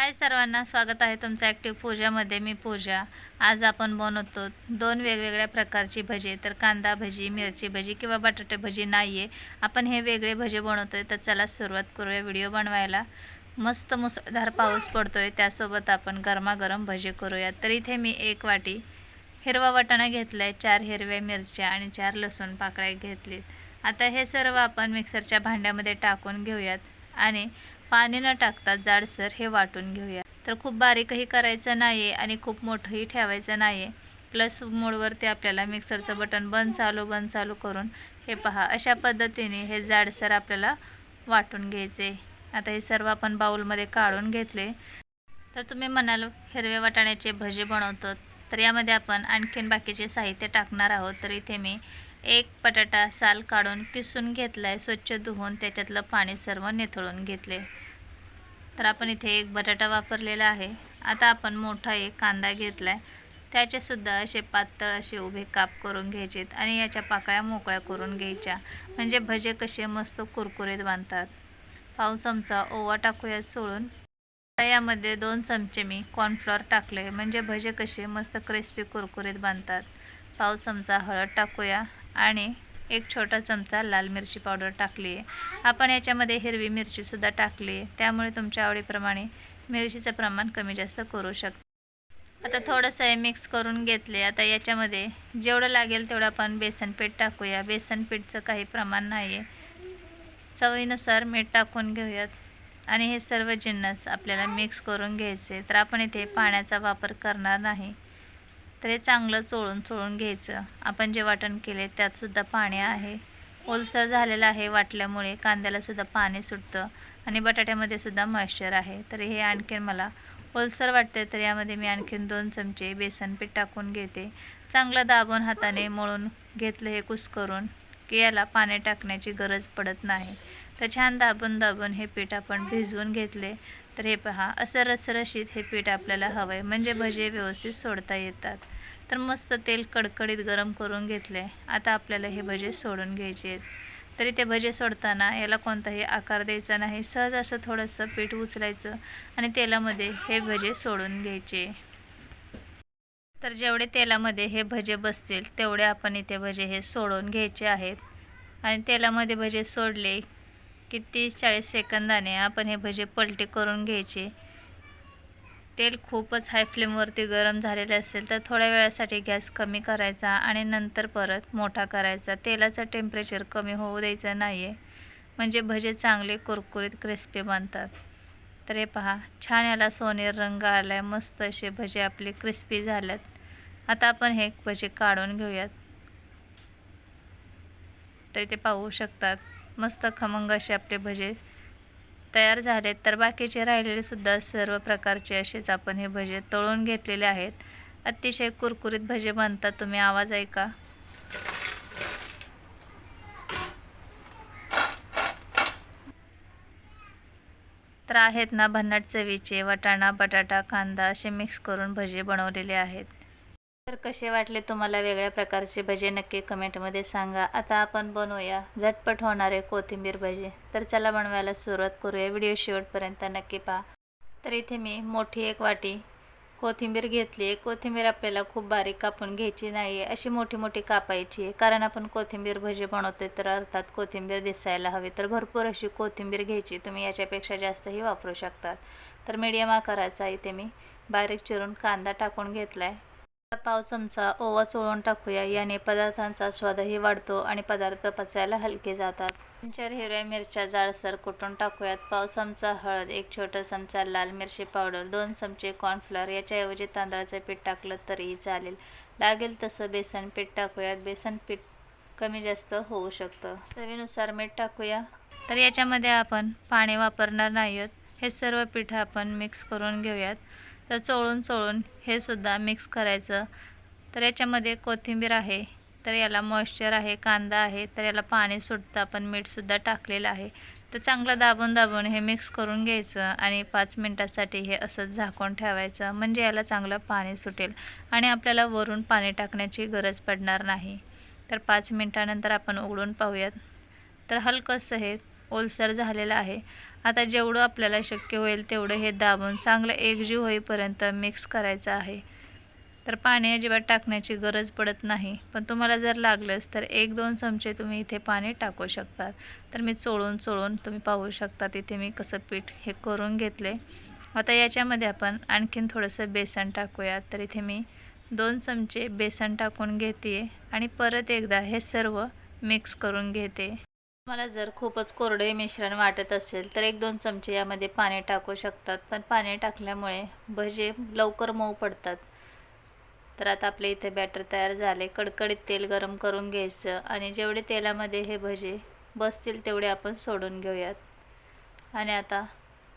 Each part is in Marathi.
हाय सर्वांना स्वागत आहे तुमचं ॲक्टिव्ह पूजामध्ये मी पूजा. आज आपण बनवतो दोन वेगवेगळ्या प्रकारची भजी. तर कांदा भजी मिरची भजी किंवा बटाटे भजी नाही आहे आपण हे वेगळे भजी बनवतो आहे तर चला सुरुवात करूया व्हिडिओ बनवायला. मस्त मुसळधार पाऊस पडतो आहे त्यासोबत आपण गरमागरम भजी करूया तर इथे मी एक वाटी हिरवा वाटाणा घेतला आहे चार हिरव्या मिरच्या आणि चार लसूण पाकळ्या घेतलीत. आता हे सर्व आपण मिक्सरच्या भांड्यामध्ये टाकून घेऊयात आणि पाणी न टाकता जाडसर हे वाटून घेऊया. तर खूप बारीकही करायचं नाही आहे आणि खूप मोठंही ठेवायचं नाही आहे प्लस मोडवरती आपल्याला मिक्सरचं बटन बंद चालू बंद चालू करून हे पहा अशा पद्धतीने हे जाडसर आपल्याला वाटून घ्यायचे. आता हे सर्व आपण बाऊलमध्ये काढून घेतले. तर तुम्ही म्हणाल हिरवे वाटाण्याचे भजे बनवतो तर यामध्ये आपण आणखीन बाकीचे साहित्य टाकणार आहोत. तर इथे मी एक बटाटा साल काढून किसून घेतला आहे स्वच्छ धुवून त्याच्यातलं पाणी सर्व निथळून घेतले. तर आपण इथे एक बटाटा वापरलेला आहे. आता आपण मोठा एक कांदा घेतला आहे त्याचेसुद्धा असे पातळ असे उभे काप करून घ्यायचेत आणि याच्या पाकळ्या मोकळ्या करून घ्यायच्या. म्हणजे भजे कसे मस्त कुरकुरीत बांधतात पाव चमचा ओवा टाकूया चोळून. यामध्ये दोन चमचे मी कॉर्नफ्लॉर टाकले म्हणजे भजे कसे मस्त क्रिस्पी कुरकुरीत बांधतात पाव चमचा हळद टाकूया आणि एक छोटा चमचा लाल मिरची पावडर टाकली आहे. आपण याच्यामध्ये हिरवी मिरचीसुद्धा टाकली आहे. त्यामुळे तुमच्या आवडीप्रमाणे मिरचीचं प्रमाण कमी जास्त करू शकतो. आता थोडंसं हे मिक्स करून घेतले आता याच्यामध्ये जेवढं लागेल तेवढं आपण बेसन पीठ टाकूया. बेसन पीठचं काही प्रमाण नाही आहे चवीनुसार मीठ टाकून घेऊयात. आणि हे सर्व जिन्नस आपल्याला मिक्स करून घ्यायचे तर आपण इथे पाण्याचा वापर करणार नाही. तर हे चांगलं चोळून चोळून घ्यायचं. आपण जे वाटण केले त्यातसुद्धा पाणी आहे. ओलसर झालेलं आहे वाटल्यामुळे कांद्यालासुद्धा पाणी सुटतं आणि बटाट्यामध्ये सुद्धा मॉइश्चर आहे. तर हे आणखीन मला ओलसर वाटते तर यामध्ये मी आणखीन दोन चमचे बेसन पीठ टाकून घेते. चांगलं दाबून हाताने मळून घेतलं हे कुस्करून. की याला पाणी टाकण्याची गरज पडत नाही. तर छान दाबून दाबून हे पीठ आपण भिजवून घेतले. तर हे पहा असं रसरशीत हे पीठ आपल्याला हवं आहे म्हणजे भजे व्यवस्थित सोडता येतात. तर मस्त तेल कडकडीत गरम करून घेतले. आता आपल्याला हे भजे सोडून घ्यायचे आहेत. तरी ते भजे सोडताना याला कोणताही आकार द्यायचा नाही. सहज असं थोडंसं पीठ उचलायचं आणि तेलामध्ये हे भजे सोडून घ्यायचे. तर जेवढे तेलामध्ये हे भजे बसतील तेवढे आपण इथे भजे हे सोडून घ्यायचे आहेत. आणि तेलामध्ये भजे सोडले की तीस चाळीस सेकंदाने आपण हे भजे पलटे करून घ्यायचे. तेल खूपच हाय फ्लेमवरती गरम झालेले असेल तर थोड्या वेळासाठी गॅस कमी करायचा आणि नंतर परत मोठा करायचा. तेलाचं टेम्परेचर कमी होऊ द्यायचं नाही आहे म्हणजे भजे चांगले कुरकुरीत क्रिस्पी बनतात. तर हे पहा छान याला सोनेर रंग आला आहे मस्त असे भजे आपले क्रिस्पी झाल्यात. आता आपण हे भजे काढून घेऊयात. तर ते पाहू शकतात मस्त खमंग असे आपले भजे तयार झालेत. तर बाकीचे राहिलेले सुद्धा सर्व प्रकारचे असेच आपण हे भजे तळून घेतलेले आहेत. अतिशय कुरकुरीत भजे बनतात. तुम्ही आवाज ऐका. तर आहेत ना भन्नाट चवीचे वटाणा बटाटा कांदा असे मिक्स करून भजे बनवलेले आहेत. तर कसे वाटले तुम्हाला वेगळ्या प्रकारचे भजे? नक्की कमेंटमध्ये सांगा. आता आपण बनवूया झटपट होणारे कोथिंबीर भजे. तर चला बनवायला सुरुवात करूया. व्हिडिओ शेवटपर्यंत नक्की पहा. तर इथे मी मोठी एक वाटी कोथिंबीर घेतली आहे. कोथिंबीर आपल्याला खूप बारीक कापून घ्यायची नाही आहे. अशी मोठी मोठी कापायची आहे. कारण आपण कोथिंबीर भजी बनवतोय तर अर्थात कोथिंबीर दिसायला हवी. तर भरपूर अशी कोथिंबीर घ्यायची. तुम्ही याच्यापेक्षा जास्तही वापरू शकतात. तर मीडियम आकाराचा इथे मी बारीक चिरून कांदा टाकून घेतला आहे पाव चमचा ओवा चोळून टाकूया. याने पदार्थांचा स्वादही वाढतो आणि पदार्थ पचायला हलके जातात. तीन चार हिरव्या मिरच्या जाडसर कुटून टाकूयात. पाव चमचा हळद एक छोटा चमचा लाल मिरची पावडर दोन चमचे कॉर्नफ्लॉवर याच्याऐवजी तांदळाचं पीठ टाकलं तरीही चालेल. लागेल तसं बेसन पीठ टाकूयात. बेसन पीठ कमी जास्त होऊ शकतं. चवीनुसार मीठ टाकूया. तर याच्यामध्ये आपण पाणी वापरणार नाही आहोत हे सर्व पीठ आपण मिक्स करून घेऊयात. तर चोळून चोळून हे सुद्धा मिक्स करायचं. तर याच्यामध्ये कोथिंबीर आहे तर याला मॉइश्चर आहे कांदा आहे तर याला पाणी सुटतं आपण मीठसुद्धा टाकलेलं आहे. तर चांगलं दाबून दाबून हे मिक्स करून घ्यायचं आणि पाच मिनटासाठी हे असंच झाकून ठेवायचं म्हणजे याला चांगलं पाणी सुटेल आणि आपल्याला वरून पाणी टाकण्याची गरज पडणार नाही. तर पाच मिनटानंतर आपण उघडून पाहूयात. तर हलकंसं हे ओलसर झालेलं आहे. आता जेवढं आपल्याला शक्य होईल तेवढं हे दाबून चांगलं एकजीव होईपर्यंत मिक्स करायचं आहे. तर पाणी अजिबात टाकण्याची गरज पडत नाही. पण तुम्हाला जर लागलंच तर एक दोन चमचे तुम्ही इथे पाणी टाकू शकतात. तर मी चोळून चोळून तुम्ही पाहू शकता इथे मी कसं पीठ हे करून घेतले. आता याच्यामध्ये आपण आणखीन थोडंसं बेसन टाकूयात. तर इथे मी दोन चमचे बेसन टाकून घेते आणि परत एकदा हे सर्व मिक्स करून घेते. मला जर खूपच कोरडे मिश्रण वाटत असेल तर एक दोन चमचे यामध्ये पाणी टाकू शकतात. पण पाणी टाकल्यामुळे भजे लवकर मऊ पडतात. तर आता आपले इथे बॅटर तयार झाले. कडकडीत तेल गरम करून घ्यायचं आणि जेवढे तेलामध्ये हे भजे बसतील तेवढे आपण सोडून घेऊयात. आणि आता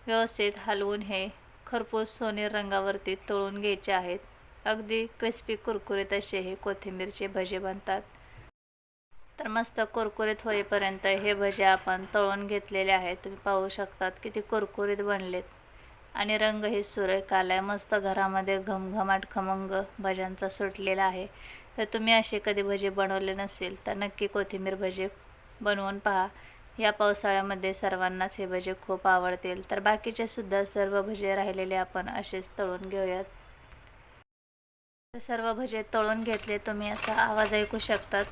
व्यवस्थित हलवून हे खरपूस सोनेर रंगावरती तळून घ्यायचे आहेत. अगदी क्रिस्पी कुरकुरीत असे हे कोथिंबीरचे भजे बनतात. तर मस्त कुरकुरीत होईपर्यंत हे भजे आपण तळून घेतलेले आहेत. तुम्ही पाहू शकतात किती कुरकुरीत बनलेत. आणि रंग हे सुरेख आला आहे मस्त घरामध्ये घमघमाट खमंग भज्यांचा सुटलेला आहे. तर तुम्ही असे कधी भजे बनवले नसेल तर नक्की कोथिंबीर भजे बनवून पहा. या पावसाळ्यामध्ये सर्वांनाच हे भजे खूप आवडतील. तर बाकीचे सुद्धा सर्व भजे राहिलेले आपण असेच तळून घेऊयात. तर सर्व भजे तळून घेतले तुम्ही याचा आवाज ऐकू शकतात.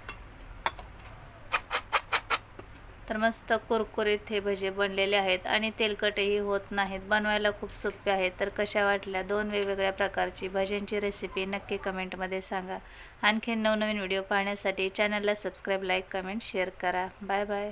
तर मस्त कुरकुरीत हे भजे बनलेले आहेत आणि तेलकटही होत नाहीत. बनवायला खूप सोपे आहेत. तर कशा वाटल्या दोन वेगवेगळ्या प्रकारची भज्यांची रेसिपी नक्की कमेंटमध्ये सांगा. आणखीन नवनवीन व्हिडिओ पाहण्यासाठी चॅनलला सबस्क्राईब लाईक कमेंट शेअर करा. Bye bye